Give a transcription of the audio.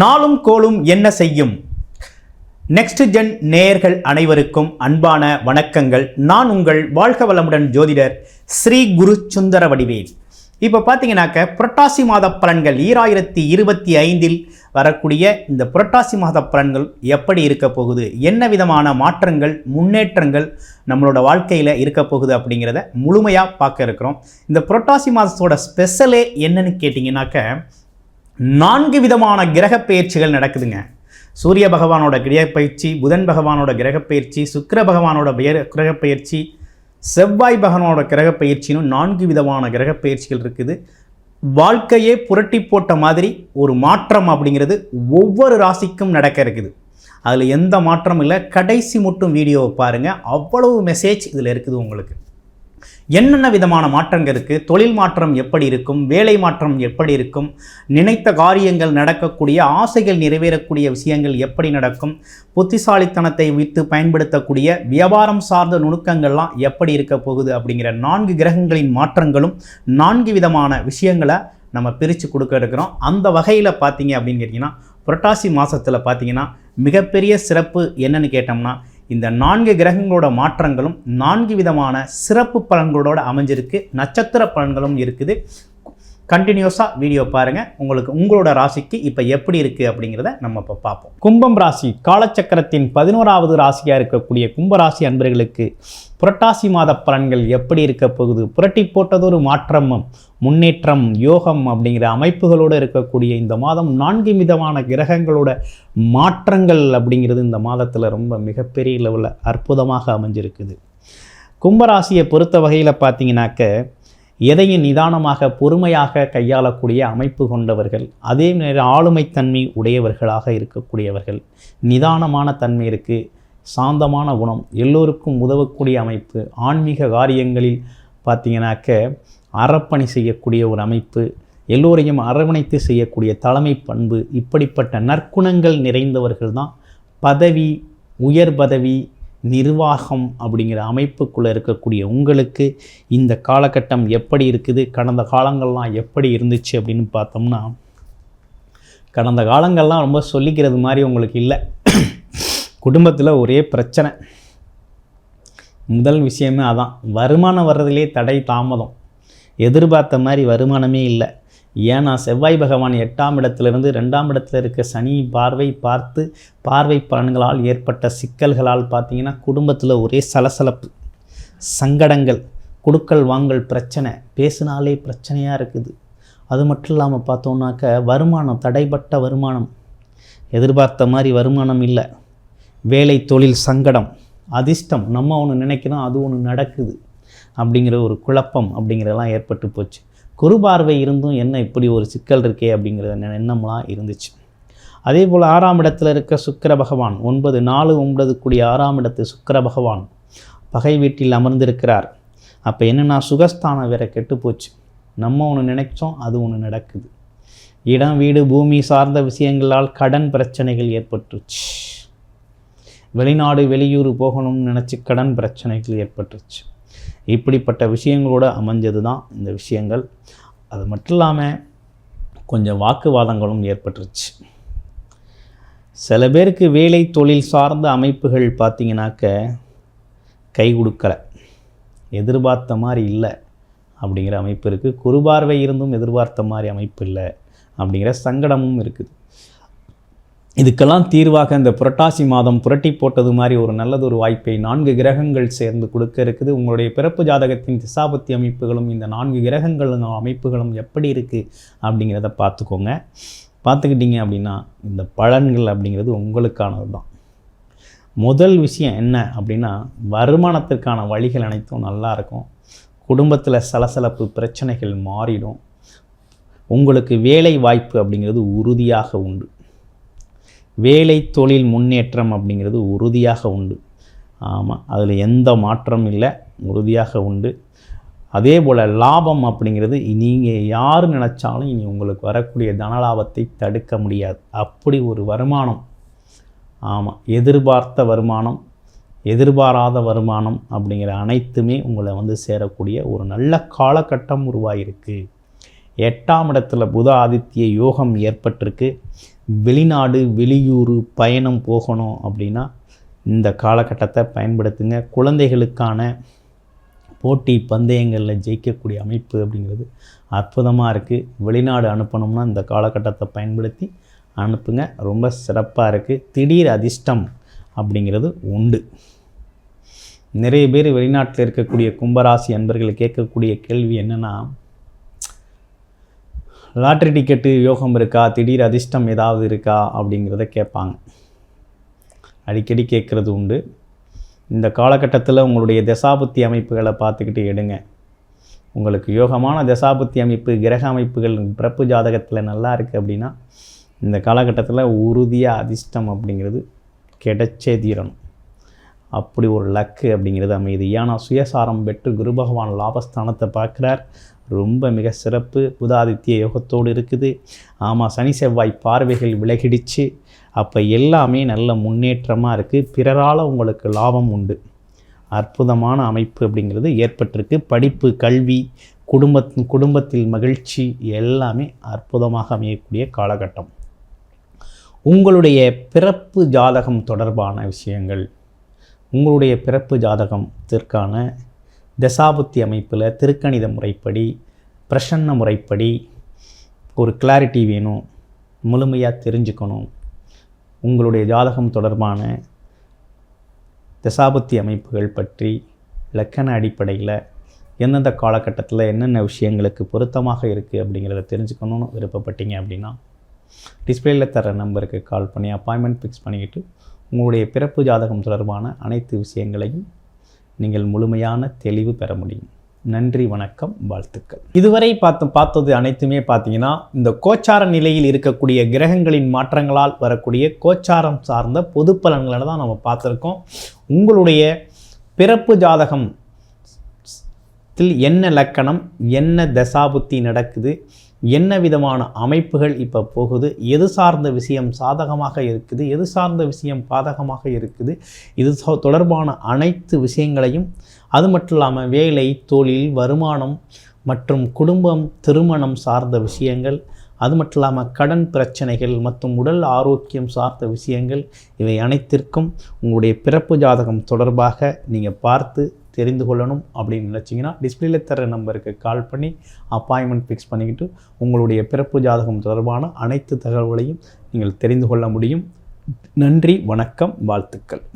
நாளும் கோளும் என்ன செய்யும்? நெக்ஸ்ட் ஜென் நேயர்கள் அனைவருக்கும் அன்பான வணக்கங்கள். நான் உங்கள் வாழ்க வளமுடன் ஜோதிடர் ஸ்ரீ குரு சுந்தர வடிவேல். இப்போ பார்த்தீங்கன்னாக்க புரட்டாசி மாத பலன்கள் ஈராயிரத்தி இருபத்தி ஐந்தில் வரக்கூடிய இந்த புரட்டாசி மாத பலன்கள் எப்படி இருக்க போகுது? என்ன விதமான மாற்றங்கள் முன்னேற்றங்கள் நம்மளோட வாழ்க்கையில் இருக்க போகுது அப்படிங்கிறத முழுமையாக பார்க்க இருக்கிறோம். இந்த புரட்டாசி மாதத்தோட ஸ்பெஷலே என்னன்னு கேட்டிங்கனாக்க நான்கு விதமான கிரக பயிற்சிகள் நடக்குதுங்க. சூரிய பகவானோட கிரக பயிற்சி புதன் பகவானோட கிரக பயிற்சி சுக்கிர பகவானோட பெயர் கிரக பயிற்சி செவ்வாய் பகவானோட கிரக பயிற்சின்னு நான்கு விதமான கிரக பயிற்சிகள் இருக்குது. வாழ்க்கையே புரட்டி போட்ட மாதிரி ஒரு மாற்றம் அப்படிங்கிறது ஒவ்வொரு ராசிக்கும் நடக்க இருக்குது. அதில் எந்த மாற்றமும் இல்லை. கடைசி மட்டும் வீடியோவை பாருங்கள் அவ்வளவு மெசேஜ் இதில் இருக்குது உங்களுக்கு. என்னென்ன விதமான மாற்றங்கள் இருக்குது தொழில் மாற்றம் எப்படி இருக்கும்? வேலை மாற்றம் எப்படி இருக்கும்? நினைத்த காரியங்கள் நடக்கக்கூடிய ஆசைகள் நிறைவேறக்கூடிய விஷயங்கள் எப்படி நடக்கும்? புத்திசாலித்தனத்தை விட்டு பயன்படுத்தக்கூடிய வியாபாரம் சார்ந்த நுணுக்கங்கள்லாம் எப்படி இருக்க போகுது அப்படிங்கிற நான்கு கிரகங்களின் மாற்றங்களும் நான்கு விதமான விஷயங்களை நம்ம பிரித்து கொடுக்க இருக்கிறோம். அந்த வகையில் பார்த்தீங்க அப்படின்னு கேட்டிங்கன்னா புரட்டாசி மாதத்தில் பார்த்தீங்கன்னா மிகப்பெரிய சிறப்பு என்னன்னு கேட்டோம்னா இந்த நான்கு கிரகங்களோட மாற்றங்களும் நான்கு விதமான சிறப்பு பலன்களோட அமைஞ்சிருக்கு. நட்சத்திர பலன்களும் இருக்குது. கண்டினியூஸாக வீடியோ பாருங்கள் உங்களுக்கு உங்களோட ராசிக்கு இப்போ எப்படி இருக்குது அப்படிங்கிறத நம்ம இப்போ பார்ப்போம். கும்பம் ராசி காலச்சக்கரத்தின் பதினோராவது ராசியாக இருக்கக்கூடிய கும்பராசி அன்பர்களுக்கு புரட்டாசி மாத பலன்கள் எப்படி இருக்க போகுது? புரட்டி போட்டதொரு மாற்றம் முன்னேற்றம் யோகம் அப்படிங்கிற அமைப்புகளோடு இருக்கக்கூடிய இந்த மாதம் நான்கு விதமான கிரகங்களோட மாற்றங்கள் அப்படிங்கிறது இந்த மாதத்தில் ரொம்ப மிகப்பெரிய லெவலில் அற்புதமாக அமைஞ்சிருக்குது. கும்பராசியை பொறுத்த வகையில் பார்த்தீங்கன்னாக்க எதையும் நிதானமாக பொறுமையாக கையாளக்கூடிய அமைப்பு கொண்டவர்கள் அதே நேரம் ஆளுமைத்தன்மை உடையவர்களாக இருக்கக்கூடியவர்கள். நிதானமான தன்மை இருக்குது சாந்தமான குணம் எல்லோருக்கும் உதவக்கூடிய அமைப்பு ஆன்மீக காரியங்களில் பார்த்திங்கனாக்க அறப்பணி செய்யக்கூடிய ஒரு அமைப்பு எல்லோரையும் அரவணைத்து செய்யக்கூடிய தலைமை பண்பு இப்படிப்பட்ட நற்குணங்கள் நிறைந்தவர்கள் தான் பதவி உயர் பதவி நிர்வாகம் அப்படிங்கிற அமைப்புக்குள்ளே இருக்கக்கூடிய உங்களுக்கு இந்த காலகட்டம் எப்படி இருக்குது? கடந்த காலங்கள்லாம் எப்படி இருந்துச்சு அப்படின்னு பார்த்தோம்னா கடந்த காலங்கள்லாம் ரொம்ப சொல்லிக்கிறது மாதிரி உங்களுக்கு இல்லை. குடும்பத்தில் ஒரே பிரச்சனை. முதல் விஷயமே அதான். வருமானம் வர்றதுலே தடை தாமதம். எதிர்பார்த்த மாதிரி வருமானமே இல்லை. ஏன்னா செவ்வாய் பகவான் எட்டாம் இடத்திலிருந்து ரெண்டாம் இடத்துல இருக்க சனி பார்வை பார்த்து பார்வை பலன்களால் ஏற்பட்ட சிக்கல்களால் பார்த்தீங்கன்னா குடும்பத்தில் ஒரே சலசலப்பு. சங்கடங்கள் கொடுக்கல் வாங்கல் பிரச்சனை பேசினாலே பிரச்சனையாக இருக்குது. அது மட்டும் இல்லாமல் பார்த்தோம்னாக்க வருமானம் தடைப்பட்ட வருமானம். எதிர்பார்த்த மாதிரி வருமானம் இல்லை. வேலை தொழில் சங்கடம் அதிர்ஷ்டம் நம்ம ஒன்று நினைக்கிறோம் அது ஒன்று நடக்குது. அப்படிங்கிற ஒரு குழப்பம் அப்படிங்கிறதெல்லாம் ஏற்பட்டு போச்சு. குரு பார்வை இருந்தும் என்ன இப்படி ஒரு சிக்கல் இருக்கே அப்படிங்கிற எண்ணம்லாம் இருந்துச்சு. அதே போல் ஆறாம் இடத்துல இருக்க சுக்கிர பகவான் ஒன்பது நாலு ஒன்பது கூடிய ஆறாம் இடத்து சுக்கிர பகவான் பகை வீட்டில் அமர்ந்திருக்கிறார். அப்போ என்னென்னா சுகஸ்தானம் வேற கெட்டு போச்சு நம்ம ஒன்று நினைச்சோம் அது ஒன்று நடக்குது. இடம் வீடு பூமி சார்ந்த விஷயங்களால் கடன் பிரச்சனைகள் ஏற்பட்டுருச்சு. வெளிநாடு வெளியூர் போகணும்னு நினச்சி கடன் பிரச்சனைகள் ஏற்பட்டுருச்சு. இப்படிப்பட்ட விஷயங்களோடு அமைஞ்சது தான் இந்த விஷயங்கள். அது மட்டும் இல்லாமல் கொஞ்சம் வாக்குவாதங்களும் ஏற்பட்டுருச்சு. சில பேருக்கு வேலை தொழில் சார்ந்த அமைப்புகள் பார்த்திங்கனாக்க கை கொடுக்கலை. எதிர்பார்த்த மாதிரி இல்லை அப்படிங்கிற அமைப்பு இருக்குது குறுபார்வை இருந்தும் எதிர்பார்த்த மாதிரி அமைப்பு இல்லை அப்படிங்கிற சங்கடமும் இருக்குது. இதுக்கெல்லாம் தீர்வாக இந்த புரட்டாசி மாதம் புரட்டி போட்டது மாதிரி ஒரு நல்லது ஒரு வாய்ப்பை நான்கு கிரகங்கள் சேர்ந்து கொடுக்க இருக்குது. உங்களுடைய பிறப்பு ஜாதகத்தின் திசாபத்தி அமைப்புகளும் இந்த நான்கு கிரகங்களும் அமைப்புகளும் எப்படி இருக்குது அப்படிங்கிறத பார்த்துக்கோங்க. பார்த்துக்கிட்டிங்க அப்படின்னா இந்த பலன்கள் அப்படிங்கிறது உங்களுக்கானது தான் முதல் விஷயம் என்ன அப்படின்னா வருமானத்திற்கான வழிகள் அனைத்தும் நல்லா இருக்கும். குடும்பத்தில் சலசலப்பு பிரச்சனைகள் மாறிடும். உங்களுக்கு வேலை வாய்ப்பு அப்படிங்கிறது உறுதியாக உண்டு. வேலை தொழில் முன்னேற்றம் அப்படிங்கிறது உறுதியாக உண்டு. ஆமாம் அதில் எந்த மாற்றம் இல்லை உறுதியாக உண்டு. அதே போல் லாபம் அப்படிங்கிறது நீங்கள் யார் நினச்சாலும் இனி உங்களுக்கு வரக்கூடிய தனலாபத்தை தடுக்க முடியாது. அப்படி ஒரு வருமானம். ஆமாம் எதிர்பார்த்த வருமானம் எதிர்பாராத வருமானம் அப்படிங்கிற அனைத்துமே உங்களை வந்து சேரக்கூடிய ஒரு நல்ல காலகட்டம் உருவாகிருக்கு எட்டாம் இடத்துல புத ஆதித்ய யோகம் ஏற்பட்டிருக்கு. வெளிநாடு வெளியூர் பயணம் போகணும் அப்படின்னா இந்த காலகட்டத்தை பயன்படுத்துங்க. குழந்தைகளுக்கான போட்டி பந்தயங்களில் ஜெயிக்கக்கூடிய அமைப்பு அப்படிங்கிறது அற்புதமாக இருக்குது வெளிநாடு அனுப்பணும்னா இந்த காலகட்டத்தை பயன்படுத்தி அனுப்புங்க. ரொம்ப சிறப்பாக இருக்குது திடீர் அதிர்ஷ்டம் அப்படிங்கிறது உண்டு. நிறைய பேர் வெளிநாட்டில் இருக்கக்கூடிய கும்பராசி அன்பர்கள் கேட்கக்கூடிய கேள்வி என்னென்னா லாட்ரி டிக்கெட்டு யோகம் இருக்கா? திடீர் அதிர்ஷ்டம் ஏதாவது இருக்கா? அப்படிங்கிறத கேட்பாங்க. அடிக்கடி கேட்குறது உண்டு. இந்த காலகட்டத்தில் உங்களுடைய தசாபுத்தி அமைப்புகளை பார்த்துக்கிட்டு எடுங்க. உங்களுக்கு யோகமான தசாபுத்தி அமைப்பு கிரக அமைப்புகள் பிறப்பு ஜாதகத்தில் நல்லா இருக்குது அப்படின்னா இந்த காலகட்டத்தில் உறுதியாக அதிர்ஷ்டம் அப்படிங்கிறது கிடைச்சே தீரணும். அப்படி ஒரு லக்கு அப்படிங்கிறது அமையுது ஏன்னா சுயசாரம் பெற்று குரு பகவான் லாபஸ்தானத்தை பார்க்குறார். ரொம்ப மிக சிறப்பு. புதாதித்ய யோகத்தோடு இருக்குது. ஆமாம் சனி செவ்வாய் பார்வைகள் விலகிடுச்சு. அப்போ எல்லாமே நல்ல முன்னேற்றமாக இருக்குது பிறரால் உங்களுக்கு லாபம் உண்டு. அற்புதமான அமைப்பு அப்படிங்கிறது ஏற்பட்டிருக்கு. படிப்பு கல்வி குடும்பத் குடும்பத்தில் மகிழ்ச்சி எல்லாமே அற்புதமாக அமையக்கூடிய காலகட்டம். உங்களுடைய பிறப்பு ஜாதகம் தொடர்பான விஷயங்கள் உங்களுடைய பிறப்பு ஜாதகத்திற்கான தசாபுத்தி அமைப்பில் திருக்கணித முறைப்படி பிரசன்ன முறைப்படி ஒரு கிளாரிட்டி வேணும் முழுமையாக தெரிஞ்சுக்கணும். உங்களுடைய ஜாதகம் தொடர்பான தசாபுத்தி அமைப்புகள் பற்றி இலக்கண அடிப்படையில் எந்தெந்த காலகட்டத்தில் என்னென்ன விஷயங்களுக்கு பொருத்தமாக இருக்குது அப்படிங்கிறத தெரிஞ்சுக்கணும்னு விருப்பப்பட்டீங்க அப்படின்னா டிஸ்பிளேயில் தர நம்பருக்கு கால் பண்ணி அப்பாயின்மெண்ட் ஃபிக்ஸ் பண்ணிக்கிட்டு உங்களுடைய பிறப்பு ஜாதகம் தொடர்பான அனைத்து விஷயங்களையும் நீங்கள் முழுமையான தெளிவு பெற முடியும். நன்றி வணக்கம் வாழ்த்துக்கள். இதுவரை பார்த்து பார்த்தது அனைத்துமே பார்த்தீங்கன்னா இந்த கோச்சார நிலையில் இருக்கக்கூடிய கிரகங்களின் மாற்றங்களால் வரக்கூடிய கோச்சாரம் சார்ந்த பொது பலன்களை தான் நம்ம பார்த்துருக்கோம். உங்களுடைய பிறப்பு ஜாதகம் என்ன லக்கணம் என்ன தசாபுத்தி நடக்குது என்ன விதமான அமைப்புகள் இப்போ போகுது? எது சார்ந்த விஷயம் சாதகமாக இருக்குது? எது சார்ந்த விஷயம் பாதகமாக இருக்குது? இது தொடர்பான அனைத்து விஷயங்களையும் அது மட்டும் இல்லாமல் வேலை தொழில் வருமானம் மற்றும் குடும்பம் திருமணம் சார்ந்த விஷயங்கள் அது மட்டும் இல்லாமல் கடன் பிரச்சனைகள் மற்றும் உடல் ஆரோக்கியம் சார்ந்த விஷயங்கள் இவை அனைத்திற்கும் உங்களுடைய பிறப்பு ஜாதகம் தொடர்பாக நீங்கள் பார்த்து தெரிந்து கொள்ளணும் அப்படின்னு நினச்சிங்கன்னா டிஸ்பிளேல தர நம்பருக்கு கால் பண்ணி அப்பாயின்மெண்ட் ஃபிக்ஸ் பண்ணிக்கிட்டு உங்களுடைய பிறப்பு ஜாதகம் தொடர்பான அனைத்து தகவல்களையும் நீங்கள் தெரிந்து கொள்ள முடியும். நன்றி வணக்கம் வாழ்த்துக்கள்.